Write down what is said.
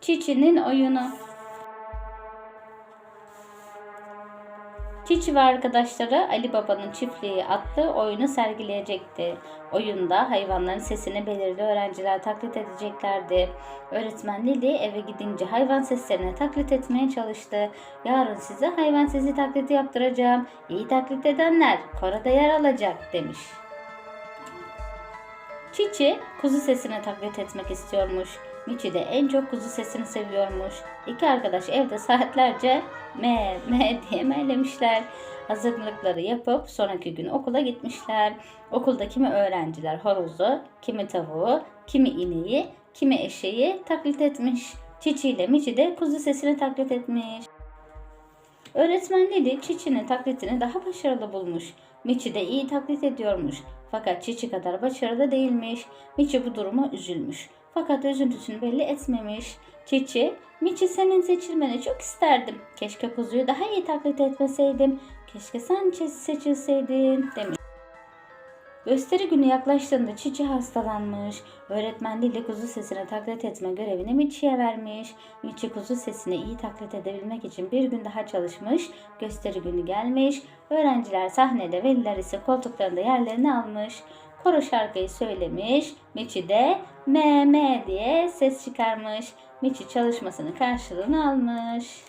Çiçi'nin oyunu. Çiçi ve arkadaşları Ali Baba'nın çiftliği attığı oyunu sergileyecekti. Oyunda hayvanların sesini belirli öğrenciler taklit edeceklerdi. Öğretmen Lili eve gidince hayvan seslerini taklit etmeye çalıştı. Yarın size hayvan sesi taklidi yaptıracağım. İyi taklit edenler korada yer alacak demiş. Çiçi kuzu sesini taklit etmek istiyormuş. Miçi de en çok kuzu sesini seviyormuş. İki arkadaş evde saatlerce me me diye meylemişler. Hazırlıkları yapıp sonraki gün okula gitmişler. Okulda kimi öğrenciler horozu, kimi tavuğu, kimi ineği, kimi eşeği taklit etmiş. Çiçi ile Miçi de kuzu sesini taklit etmiş. Öğretmen Lili Çiçi'nin taklitini daha başarılı bulmuş. Miçi de iyi taklit ediyormuş. Fakat Çiçi kadar başarılı değilmiş. Miçi bu duruma üzülmüş. Fakat üzüntüsünü belli etmemiş. Çiçi, Miçi senin seçilmeni çok isterdim. Keşke kuzuyu daha iyi taklit etmeseydim. Keşke sen çe- seçilseydin demiş. Gösteri günü yaklaştığında Çiçi hastalanmış. Öğretmen Lili kuzu sesini taklit etme görevini Miçi'ye vermiş. Miçi kuzu sesini iyi taklit edebilmek için bir gün daha çalışmış. Gösteri günü gelmiş. Öğrenciler sahnede, veliler ise koltuklarında yerlerini almış. Koro şarkıyı söylemiş. Miçi de me me diye ses çıkarmış. Miçi çalışmasının karşılığını almış.